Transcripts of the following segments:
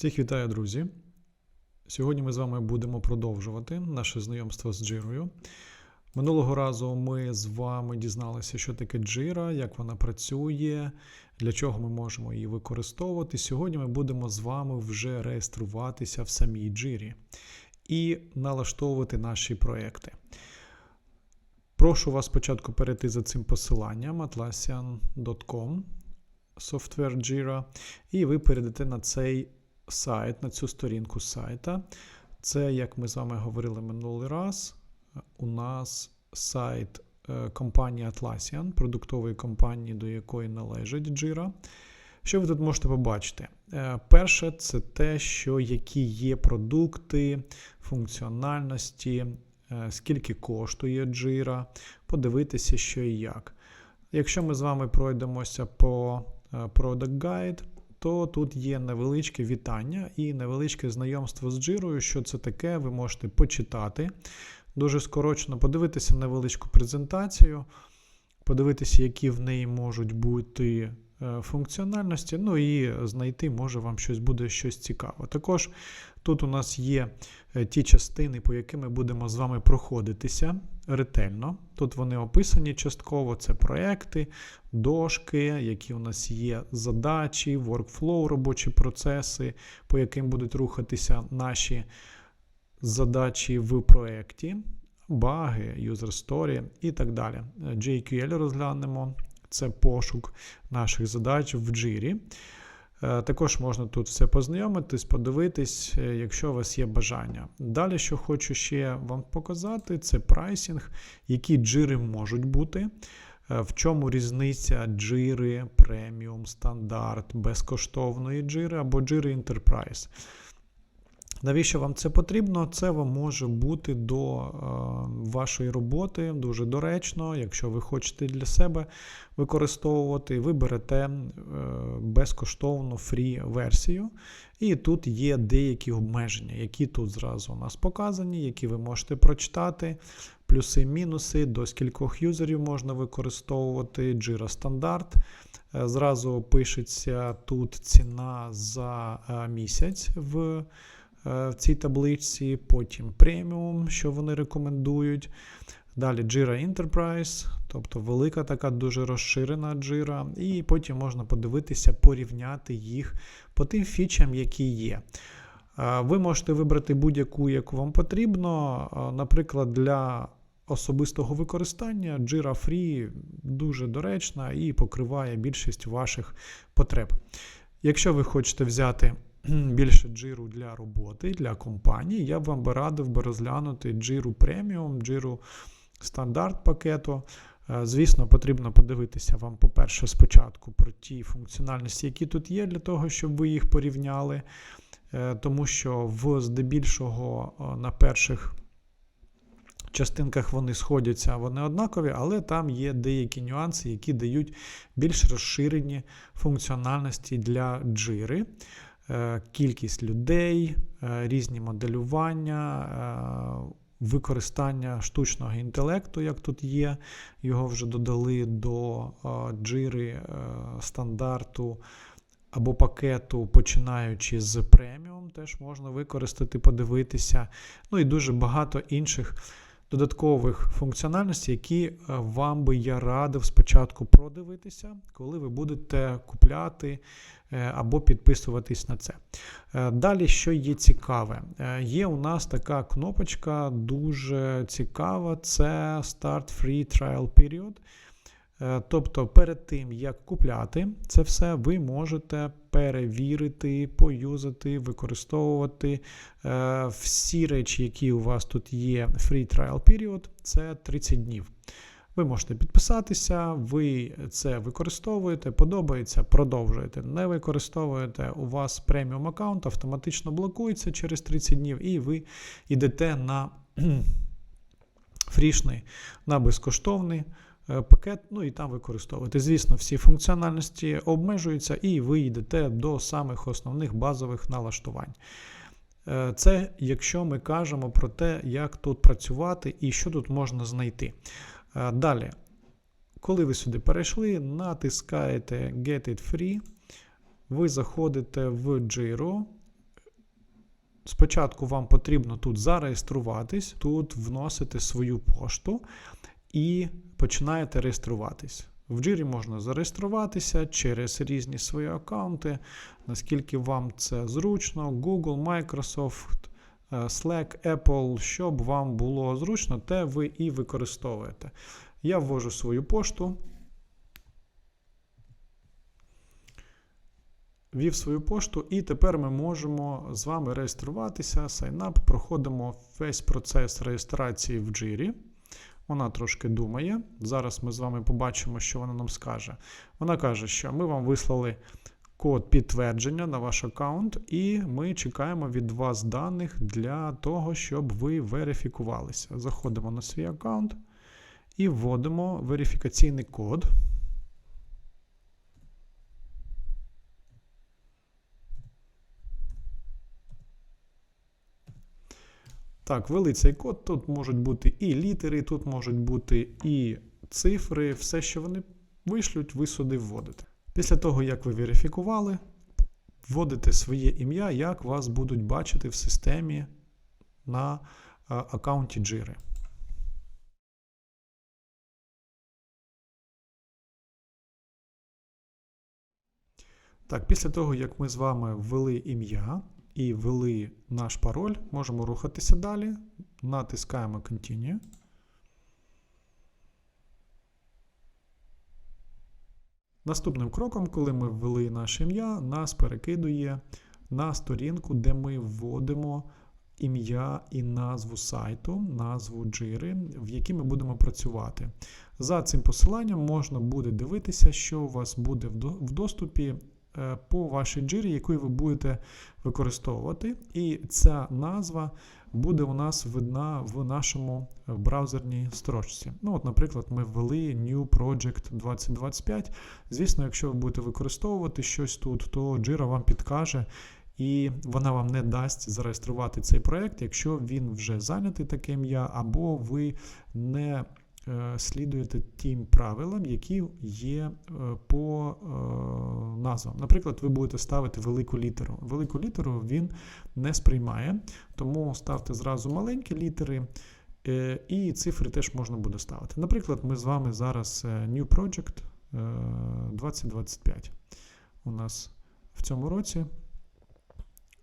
Всіх вітаю, друзі! Сьогодні ми з вами будемо продовжувати наше знайомство з джирою. Минулого разу ми з вами дізналися, що таке джира, як вона працює, для чого ми можемо її використовувати. Сьогодні ми будемо з вами вже реєструватися в самій джирі і налаштовувати наші проекти. Прошу вас спочатку перейти за цим посиланням atlassian.com Software Jira, і ви перейдете на цей сайт, на цю сторінку сайта. Це, як ми з вами говорили минулий раз, у нас сайт е, компанії Atlassian, продуктової компанії, до якої належить Jira. Що ви тут можете побачити? Е, Перше, це те, що які є продукти, функціональності, е, скільки коштує Jira, подивитися, що і як. Якщо ми з вами пройдемося по Product Guide, то тут є невеличке вітання і невеличке знайомство з джирою. Що це таке, ви можете почитати. Дуже скорочено подивитися невеличку презентацію, подивитися, які в неї можуть бути функціональності, ну і знайти, може вам щось буде щось цікаве. Також тут у нас є е, ті частини, по яким ми будемо з вами проходитися ретельно. Тут вони описані частково: це проекти, дошки, які у нас є задачі, workflow, робочі процеси, по яким будуть рухатися наші задачі в проєкті, баги, user story і так далі. JQL розглянемо. Це пошук наших задач в джирі. Е, Також можна тут все познайомитись, подивитись, е, якщо у вас є бажання. Далі, що хочу ще вам показати, це прайсінг, які джири можуть бути. Е, В чому різниця джири, преміум, стандарт, безкоштовної джири або джири Enterprise. Навіщо вам це потрібно? Це вам може бути до е, вашої роботи дуже доречно, якщо ви хочете для себе використовувати, ви берете е, безкоштовну фрі-версію. І тут є деякі обмеження, які тут зразу у нас показані, які ви можете прочитати. Плюси, мінуси, до скількох юзерів можна використовувати, Jira стандарт. Е, Зразу пишеться тут ціна за місяць в в цій табличці, потім преміум, що вони рекомендують. Далі Jira Enterprise, тобто велика така дуже розширена Jira, і потім можна подивитися, порівняти їх по тим фічам, які є. Е, Ви можете вибрати будь-яку, яку вам потрібно. Е, Наприклад, для особистого використання Jira Free дуже доречна і покриває більшість ваших потреб. Якщо ви хочете взяти більше джиру для роботи, для компанії, я б вам би радив би розглянути джиру преміум, джиру стандарт пакету. Е, Звісно, потрібно подивитися вам, по-перше, спочатку про ті функціональності, які тут є, для того, щоб ви їх порівняли. Е, Тому що в здебільшого е, на перших частинках вони сходяться, вони однакові, але там є деякі нюанси, які дають більш розширені функціональності для джири. Е, Кількість людей, е, різні моделювання, е, використання штучного інтелекту, як тут є, його вже додали до джири стандарту або пакету, починаючи з преміум, теж можна використати, подивитися. Ну і дуже багато інших додаткових функціональностей, які вам би я радив спочатку продивитися, коли ви будете купляти або підписуватись на це. Далі, що є цікаве, є у нас така кнопочка дуже цікава: це Start Free Trial Period. Тобто, перед тим, як купляти це все, ви можете перевірити, поюзати, використовувати е, всі речі, які у вас тут є. Free Trial Period, це 30 днів. Ви можете підписатися, ви це використовуєте, подобається, продовжуєте. Не використовуєте, у вас преміум аккаунт автоматично блокується через 30 днів, і ви йдете на фрішний, на безкоштовний пакет, ну і там використовуєте. Звісно, всі функціональності обмежуються, і ви йдете до самих основних базових налаштувань. Це якщо ми кажемо про те, як тут працювати і що тут можна знайти. Далі, коли ви сюди перейшли, натискаєте Get It Free, ви заходите в Jira, Спочатку вам потрібно тут зареєструватись, тут вносити свою пошту і починаєте реєструватись. В Jira можна зареєструватися через різні свої аккаунти, наскільки вам це зручно, Google, Microsoft, е, Slack, Apple, щоб вам було зручно, те ви і використовуєте. Я ввожу свою пошту. Ввів свою пошту, і тепер ми можемо з вами реєструватися. Sign-up, проходимо весь процес реєстрації в Jira. Вона трошки думає. Зараз ми з вами побачимо, що вона нам скаже. Вона каже, що ми вам вислали код підтвердження на ваш аккаунт, і ми чекаємо від вас даних для того, щоб ви верифікувалися. Заходимо на свій аккаунт і вводимо верифікаційний код. Так, ввели цей код. Тут можуть бути і літери, тут можуть бути і цифри, все, що вони вишлють, ви сюди вводите. Після того, як ви верифікували, вводите своє ім'я, як вас будуть бачити в системі на аккаунті Jira. Так, після того, як ми з вами ввели ім'я і ввели наш пароль, можемо рухатися далі. Натискаємо Continue. Наступним кроком, коли ми ввели наше ім'я, нас перекидує на сторінку, де ми вводимо ім'я і назву сайту, назву джири, в якій ми будемо працювати. За цим посиланням можна буде дивитися, що у вас буде в доступі по вашій джирі, яку ви будете використовувати. І ця назва буде у нас видна в нашому е, браузерній строчці. Ну, от, Наприклад, ми ввели New Project 2025. Звісно, якщо ви будете використовувати щось тут, то Jira вам підкаже. І вона вам не дасть зареєструвати цей проект, якщо він вже зайнятий таке ім'я, або ви не Е, слідуєте тим правилам, які є е, по е, назвам. Наприклад, ви будете ставити велику літеру. Велику літеру він не сприймає, тому ставте зразу маленькі літери. І цифри теж можна буде ставити. Наприклад, ми з вами зараз New Project 2025. У нас в цьому році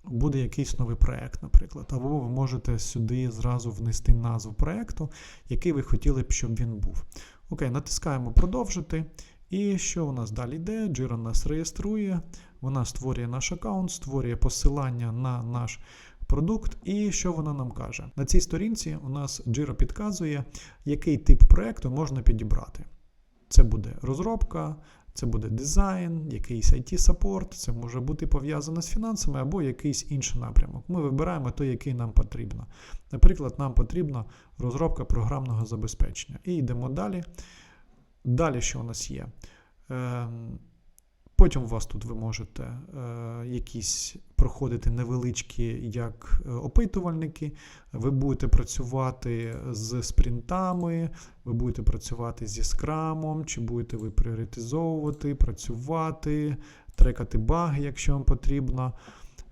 буде якийсь новий проект, наприклад, або ви можете сюди зразу внести назву проекту, який ви хотіли б, щоб він був. Окей, натискаємо продовжити. І що у нас далі йде? Jira нас реєструє, вона створює наш аккаунт, створює посилання на наш продукт. І що вона нам каже? На цій сторінці у нас Jira підказує, який тип проекту можна підібрати. Це буде розробка, це буде дизайн, якийсь IT-саппорт, це може бути пов'язано з фінансами або якийсь інший напрямок. Ми вибираємо той, який нам потрібно. Наприклад, нам потрібна розробка програмного забезпечення. І йдемо далі. Далі, що у нас є? Потім у вас тут ви можете е, якісь проходити невеличкі як е, опитувальники, ви будете працювати з спринтами, ви будете працювати зі скрамом, чи будете ви пріоритизовувати, працювати, трекати баги, якщо вам потрібно.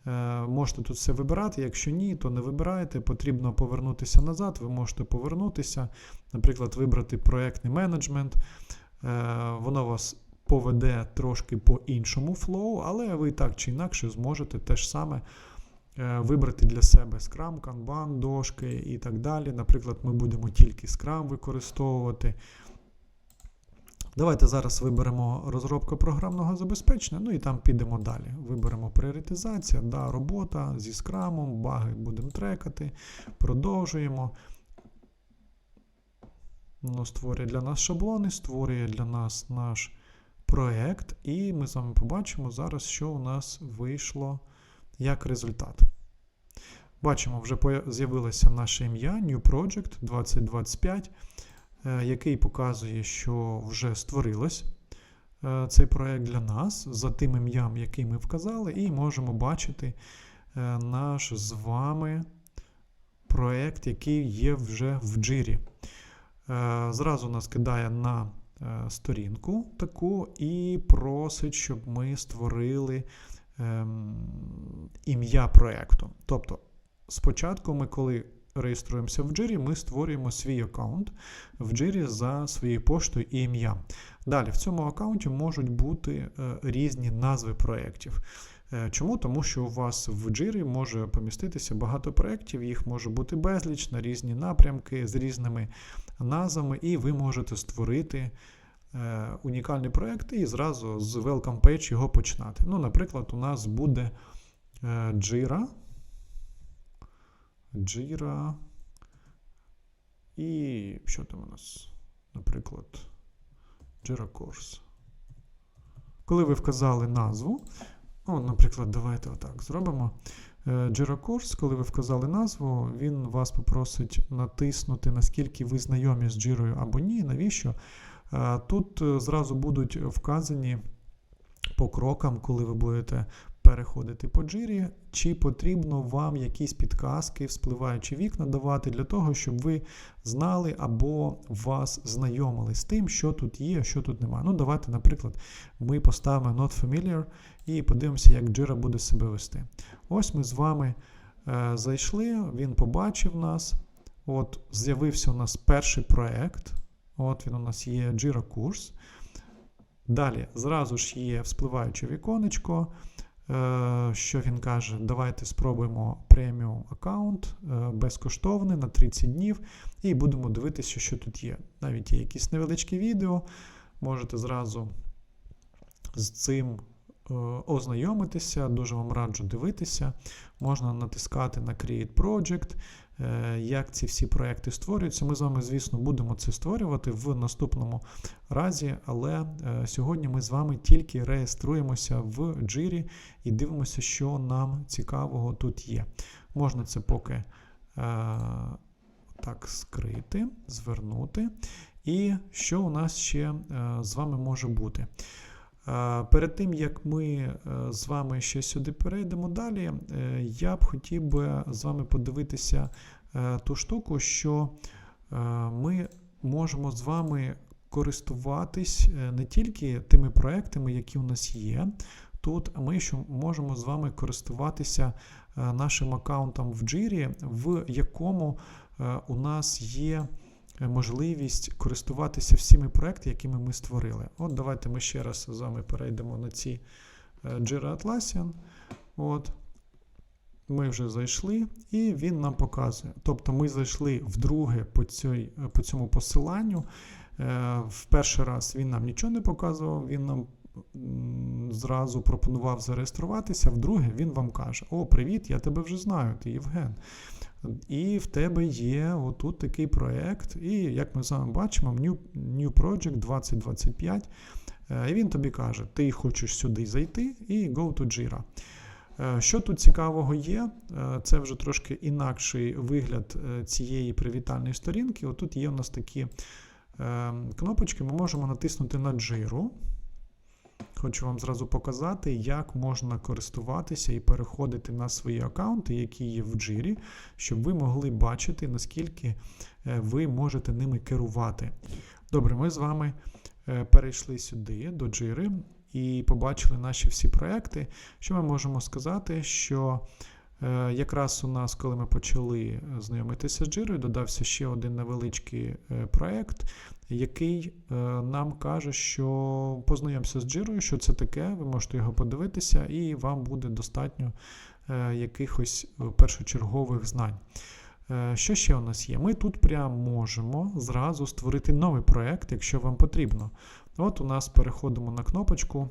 Е, можете тут все вибирати. Якщо ні, то не вибираєте. Потрібно повернутися назад. Ви можете повернутися, наприклад, вибрати проєктний менеджмент. Е, воно вас поведе трошки по іншому флоу, але ви так чи інакше зможете те ж саме е, вибрати для себе Scrum, Kanban, дошки і так далі. Наприклад, ми будемо тільки Scrum використовувати. Давайте зараз виберемо розробку програмного забезпечення, ну і там підемо далі. Виберемо пріоритизація, да, робота зі скрамом, баги будемо трекати, продовжуємо. Воно створює для нас шаблони, створює для нас наш проект, і ми з вами побачимо зараз, що у нас вийшло як результат. Бачимо, вже з'явилося наше ім'я New Project 2025, е, який показує, що вже створилось е, цей проект для нас за тим ім'ям, який ми вказали, і можемо бачити е, наш з вами проект, який є вже в джирі. Зразу нас кидає на сторінку таку і просить, щоб ми створили ем, ім'я проєкту. Тобто спочатку ми, коли реєструємося в Jira, ми створюємо свій аккаунт в Jira за своєю поштою і ім'ям. Далі в цьому аккаунті можуть бути е, різні назви проєктів. Е, Чому? Тому що у вас в Jira може поміститися багато проєктів, їх може бути безліч на різні напрямки з різними назвами, і ви можете створити е, унікальний проєкт і зразу з Welcome Page його починати. Ну, наприклад, у нас буде е, Jira. Jira. І що там у нас? Наприклад, Jira Course. Коли ви вказали назву, ну, наприклад, давайте отак зробимо. Е, коли ви вказали назву, він вас попросить натиснути, наскільки ви знайомі з джирою або ні. Навіщо? Е, Тут е, зразу будуть вказані по крокам, коли ви будете переходити по джирі, чи потрібно вам якісь підказки, вспливаючі вікна давати для того, щоб ви знали або вас знайомили з тим, що тут є, що тут немає. Ну, давайте, наприклад, ми поставимо Not Familiar і подивимося, як Jira буде себе вести. Ось ми з вами е, зайшли, він побачив нас. От, з'явився у нас перший проект. От він у нас є Jira курс. Далі зразу ж є вспливаюче віконечко. Е, Що він каже? Давайте спробуємо преміум аккаунт е, безкоштовний на 30 днів, і будемо дивитися, що тут є. Навіть є якісь невеличкі відео. Можете зразу з цим е, ознайомитися. Дуже вам раджу дивитися. Можна натискати на Create Project, як ці всі проекти створюються. Ми з вами, звісно, будемо це створювати в наступному разі, але е, сьогодні ми з вами тільки реєструємося в Jira і дивимося, що нам цікавого тут є. Можна це поки е, так скрити, звернути. І що у нас ще е, з вами може бути? Перед тим, як ми е, з вами ще сюди перейдемо далі, е, я б хотів би з вами подивитися е, ту штуку, що ми можемо з вами користуватись не тільки тими проектами, які у нас є. Тут, ми ще можемо з вами користуватися нашим аккаунтом в Jira, в якому у нас є можливість користуватися всіми проектами, якими ми створили. От давайте ми ще раз з вами перейдемо на ці е, Jira Atlassian. От. Ми вже зайшли, і він нам показує. Тобто ми зайшли вдруге по, цій, по цьому посиланню. Е, В перший раз він нам нічого не показував, він нам зразу пропонував зареєструватися. Вдруге, він вам каже: О, привіт, я тебе вже знаю, ти Євген. І в тебе є отут такий проєкт, і як ми з вами бачимо, New, New Project 2025. Е, І він тобі каже: ти хочеш сюди зайти і go to Jira. Е, Що тут цікавого є, е, це вже трошки інакший вигляд цієї привітальної сторінки. Отут є у нас такі е, кнопочки, ми можемо натиснути на джиру. Хочу вам зразу показати, як можна користуватися і переходити на свої аккаунти, які є в джирі, щоб ви могли бачити, наскільки е, ви можете ними керувати. Добре, ми з вами е, перейшли сюди до джири і побачили наші всі проекти. Що ми можемо сказати? Що якраз у нас, коли ми почали е, знайомитися з джирою, додався ще один невеличкий е, проект, який е, нам каже, що познайомся з джирою, що це таке, ви можете його подивитися, і вам буде достатньо е, якихось е, першочергових знань. Е, Що ще у нас є? Ми тут прямо можемо зразу створити новий проект, якщо вам потрібно. От у нас переходимо на кнопочку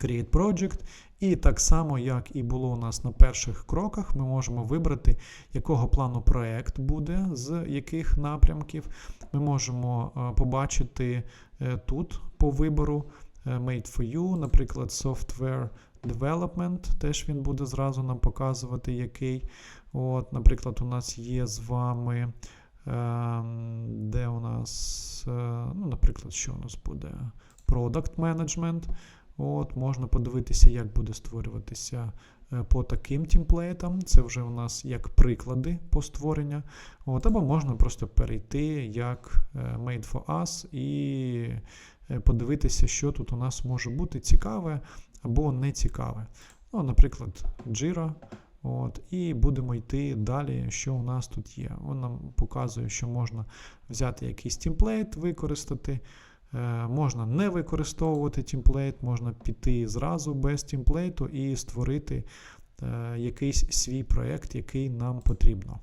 Create Project, і так само, як і було у нас на перших кроках, ми можемо вибрати, якого плану проект буде, з яких напрямків. Ми можемо е, побачити е, тут по вибору е, Made for You, наприклад, Software Development, теж він буде зразу нам показувати, який. От, Наприклад, у нас є з вами, ем, де у нас, ну, наприклад, що у нас буде? Product Management. От, Можна подивитися, як буде створюватися е, по таким темплейтам. Це вже у нас як приклади по створенню. От, Або можна просто перейти як е, Made for Us і е, подивитися, що тут у нас може бути цікаве або не цікаве. Ну, Наприклад, Jira. От, І будемо йти далі, що у нас тут є. Він нам показує, що можна взяти якийсь темплейт, використати. Е, можна не використовувати темплейт, можна піти зразу без темплейту і створити е, якийсь свій проєкт, який нам потрібно.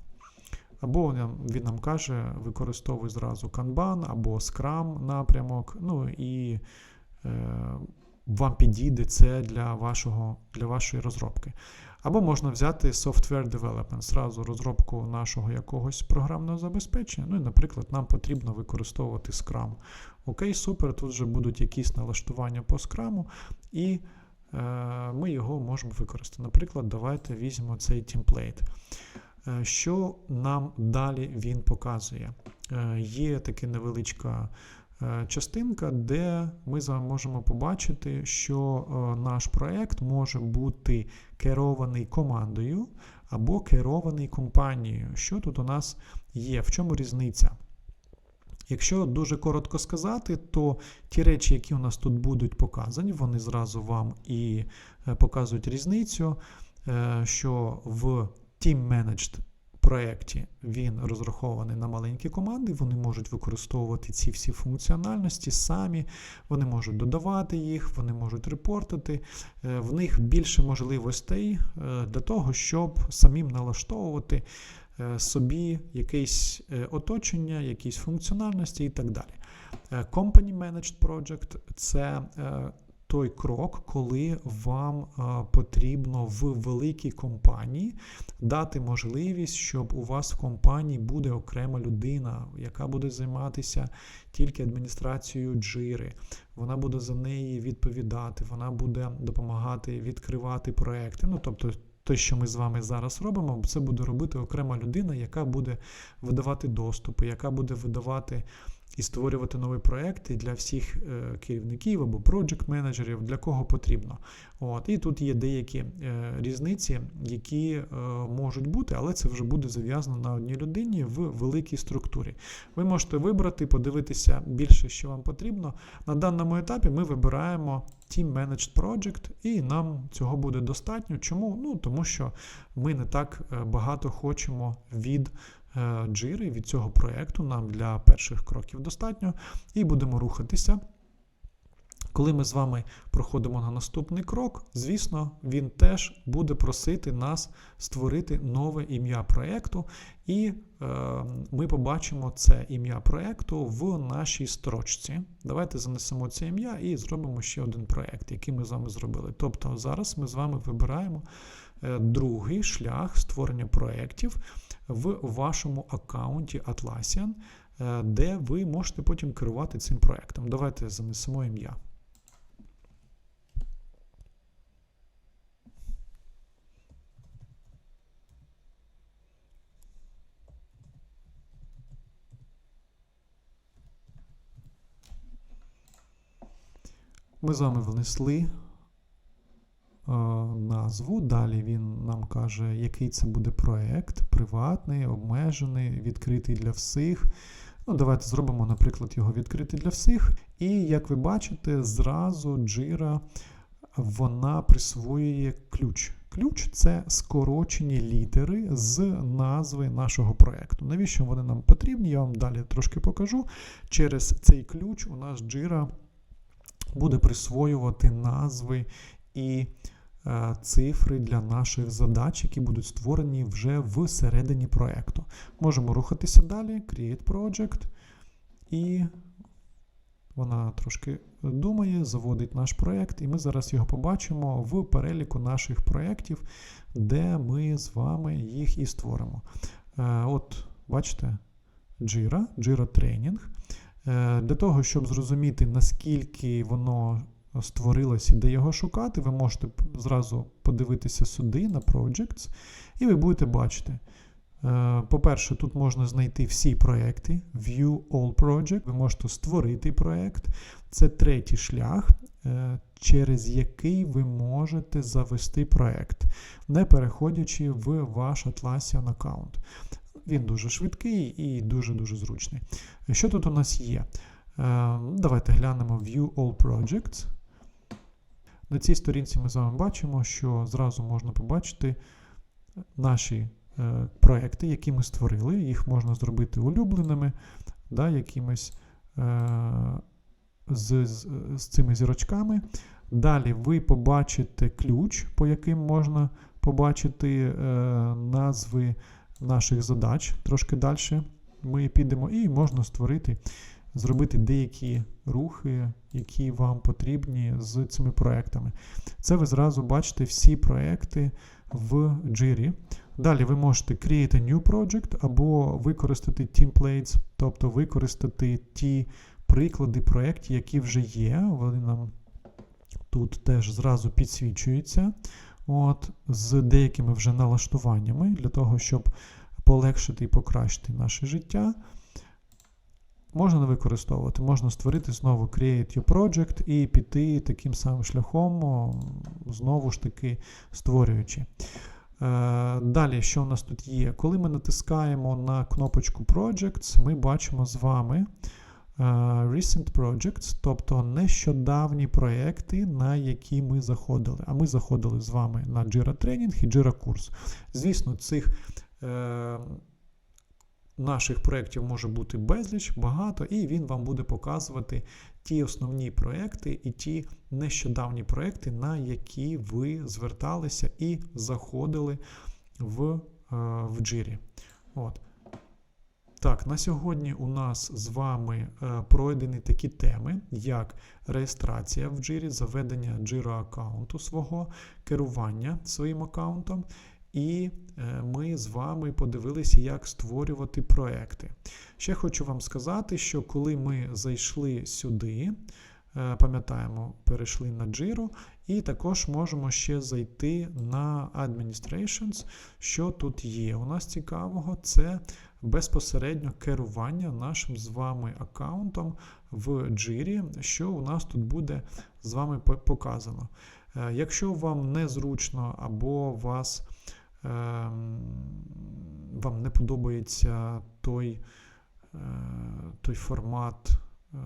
Або він нам каже, використовуй зразу Kanban або Scrum напрямок. ну і е, вам підійде це для вашого, для вашої розробки. Або можна взяти software development, зразу розробку нашого якогось програмного забезпечення. Ну і, наприклад, нам потрібно використовувати Scrum. Окей, супер, тут вже будуть якісь налаштування по Scrum, і е, ми його можемо використати. Наприклад, давайте візьмемо цей темплейт. Е, що нам далі він показує? Е, є така невеличка частинка, де ми можемо побачити, що наш проект може бути керований командою або керований компанією. Що тут у нас є? В чому різниця? Якщо дуже коротко сказати, то ті речі, які у нас тут будуть показані, вони зразу вам і показують різницю, що в Team Managed проєкті він розрахований на маленькі команди, вони можуть використовувати ці всі функціональності самі, вони можуть додавати їх, вони можуть репортити. Е, в них більше можливостей е, для того, щоб самим налаштовувати е, собі якесь оточення, якісь функціональності і так далі. Company Managed Project це той крок, коли вам потрібно в великій компанії дати можливість, щоб у вас в компанії буде окрема людина, яка буде займатися тільки адміністрацією джири. Вона буде за неї відповідати, вона буде допомагати відкривати проекти. Ну тобто. Те, що ми з вами зараз робимо, це буде робити окрема людина, яка буде видавати доступи, яка буде видавати і створювати нові проекти для всіх е, керівників або проджект менеджерів для кого потрібно. От, І тут є деякі е, різниці, які е, можуть бути, але це вже буде зав'язано на одній людині в великій структурі. Ви можете вибрати, подивитися більше, що вам потрібно. На даному етапі ми вибираємо Team Managed Project, і нам цього буде достатньо. Чому? Ну, Тому що ми не так багато хочемо від джири від цього проєкту нам для перших кроків достатньо, і будемо рухатися. Коли ми з вами проходимо на наступний крок, звісно, він теж буде просити нас створити нове ім'я проєкту, і е, ми побачимо це ім'я проєкту в нашій строчці. Давайте занесемо це ім'я і зробимо ще один проєкт, який ми з вами зробили. Тобто зараз ми з вами вибираємо е, другий шлях створення проєктів в вашому аккаунті Atlassian, е, де ви можете потім керувати цим проєктом. Давайте занесемо ім'я. Ми з вами внесли Е, назву. Далі він нам каже, який це буде проект, приватний, обмежений, відкритий для всіх. Ну, Давайте зробимо, наприклад, його відкритий для всіх. І, як ви бачите, зразу Jira вона присвоює ключ. Ключ це скорочені літери з назви нашого проєкту. Навіщо вони нам потрібні? Я вам далі трошки покажу. Через цей ключ у нас Jira буде присвоювати назви і Е, цифри для наших задач, які будуть створені вже всередині проєкту. Можемо рухатися далі, Create Project, і вона трошки думає, заводить наш проєкт, і ми зараз його побачимо в переліку наших проєктів, де ми з вами їх і створимо. Е, от, бачите, Jira, Jira Training. Е, для того, щоб зрозуміти, наскільки воно створилось де його шукати, ви можете зразу подивитися сюди на Projects, і ви будете бачити. Е, по-перше, тут можна знайти всі проекти, View All Project, ви можете створити проект. Це третій шлях, е, через який ви можете завести проект, не переходячи в ваш Atlassian аккаунт. Він дуже швидкий і дуже-дуже зручний. Що тут у нас є? Е, давайте глянемо View All Projects. На цій сторінці ми з вами бачимо, що зразу можна побачити наші е, проекти, які ми створили. Їх можна зробити улюбленими, да, якимись е, з, з, з цими зірочками. Далі ви побачите ключ, по яким можна побачити е, назви наших задач. Трошки далі ми підемо, і можна створити, зробити деякі рухи, які вам потрібні з цими проектами. Це ви зразу бачите всі проекти в Jira. Далі ви можете create a new project або використати templates, тобто використати ті приклади проєктів, які вже є. Вони нам тут теж зразу підсвічуються. От, з деякими вже налаштуваннями для того, щоб полегшити і покращити наше життя. Можна не використовувати, можна створити знову Create Your Project і піти таким самим шляхом, знову ж таки створюючи. Е, Далі, що у нас тут є? Коли ми натискаємо на кнопочку Projects, ми бачимо з вами е, Recent Projects, тобто нещодавні проекти, на які ми заходили. А ми заходили з вами на Jira Training і Jira курс. Звісно, цих е, наших проєктів може бути безліч, багато, і він вам буде показувати ті основні проекти і ті нещодавні проекти, на які ви зверталися і заходили в, е, в Jira. От. Так, на сьогодні у нас з вами е, пройдені такі теми, як реєстрація в Jira, заведення Jira аккаунту свого, керування своїм аккаунтом, і е, ми з вами подивилися, як створювати проекти. Ще хочу вам сказати, що коли ми зайшли сюди, е, пам'ятаємо, перейшли на Jira, і також можемо ще зайти на Administrations. Що тут є? У нас цікавого, це безпосередньо керування нашим з вами аккаунтом в Jira, що у нас тут буде з вами показано. Е, Якщо вам незручно або вас, вам не подобається той, е, той формат е,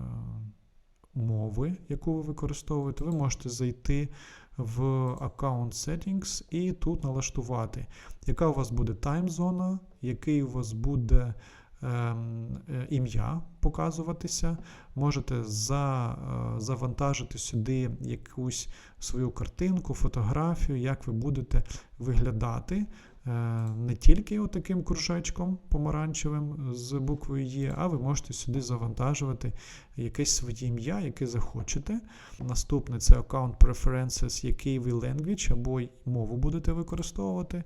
мови, яку ви використовуєте, ви можете зайти в Account Settings і тут налаштувати, яка у вас буде таймзона, який у вас буде ем, ім'я показуватися. Можете е, завантажити сюди якусь свою картинку, фотографію, як ви будете виглядати. Е, Не тільки отаким кружечком помаранчевим з буквою Є, а ви можете сюди завантажувати якесь своє ім'я, яке захочете. Наступне це Account Preferences, який ви language або мову будете використовувати.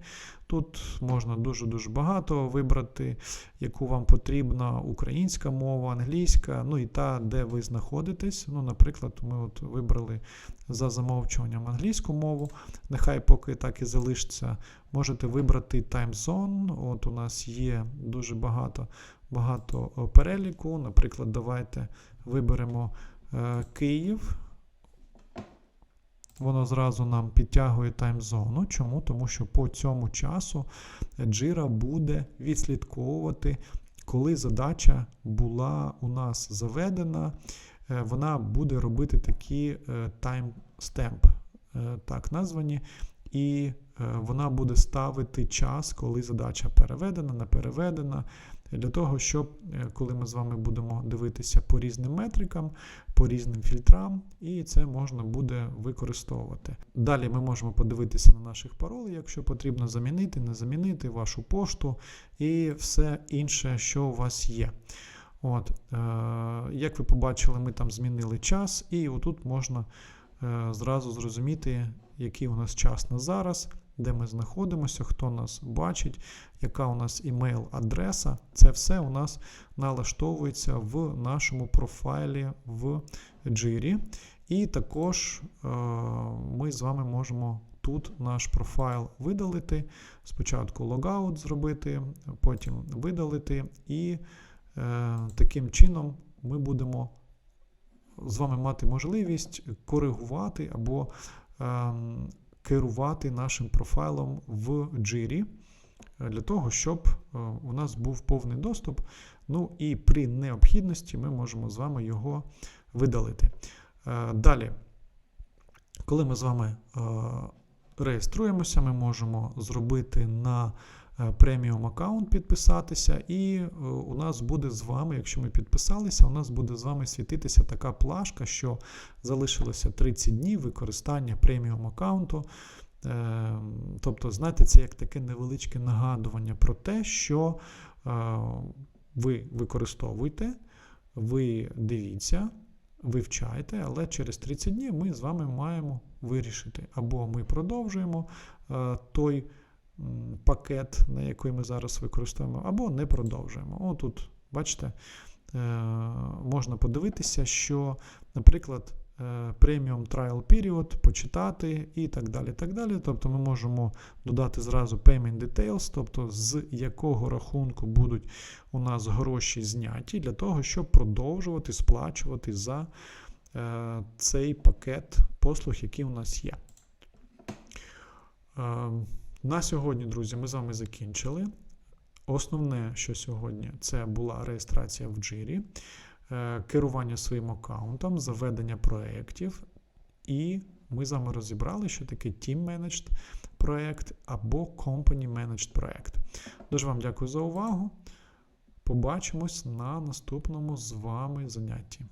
Тут можна дуже-дуже багато вибрати, яку вам потрібна українська мова, англійська, ну і та, де ви знаходитесь. Ну, Наприклад, ми от вибрали за замовчуванням англійську мову. Нехай поки так і залишиться. Можете вибрати Zone. От у нас є дуже багато багато переліку. Наприклад, давайте виберемо е, Київ. Воно зразу нам підтягує таймзону. Чому? Тому що по цьому часу Jira буде відслідковувати, коли задача була у нас заведена, е, вона буде робити такі таймстемп, так названі, і е, вона буде ставити час, коли задача переведена, не переведена. Для того, щоб е, коли ми з вами будемо дивитися по різним метрикам, по різним фільтрам, і це можна буде використовувати. Далі ми можемо подивитися на наших паролей, якщо потрібно замінити, не замінити вашу пошту і все інше, що у вас є. От, е, Як ви побачили, ми там змінили час, і отут можна е, зразу зрозуміти, який у нас час на зараз де ми знаходимося, хто нас бачить, яка у нас імейл-адреса. Це все у нас налаштовується в нашому профайлі в Jira. І також е, ми з вами можемо тут наш профайл видалити. Спочатку логаут зробити, потім видалити, і е, таким чином ми будемо з вами мати можливість коригувати або е, керувати нашим профайлом в Jira для того, щоб е, у нас був повний доступ. Ну і при необхідності ми можемо з вами його видалити. Е, далі, коли ми з вами е, реєструємося, ми можемо зробити на е, преміум аккаунт підписатися, і е, у нас буде з вами, якщо ми підписалися, у нас буде з вами світитися така плашка, що залишилося 30 днів використання преміум аккаунту. Е, Тобто, знаєте, це як таке невеличке нагадування про те, що е, ви використовуєте, ви дивіться, вивчайте, але через 30 днів ми з вами маємо вирішити, або ми продовжуємо е, той пакет, на який ми зараз використовуємо, або не продовжуємо. О, тут, бачите, е, можна подивитися, що, наприклад, е, Premium Trial Period, почитати і так далі. так далі. Тобто ми можемо додати зразу Payment Details, тобто з якого рахунку будуть у нас гроші зняті для того, щоб продовжувати сплачувати за е, цей пакет послуг, який у нас є. Е, на сьогодні, друзі, ми з вами закінчили. Основне, що сьогодні, це була реєстрація в джирі, е, керування своїм аккаунтом, заведення проєктів, і ми з вами розібрали, що таке Team Managed проєкт або Company Managed проєкт. Дуже вам дякую за увагу. Побачимось на наступному з вами занятті.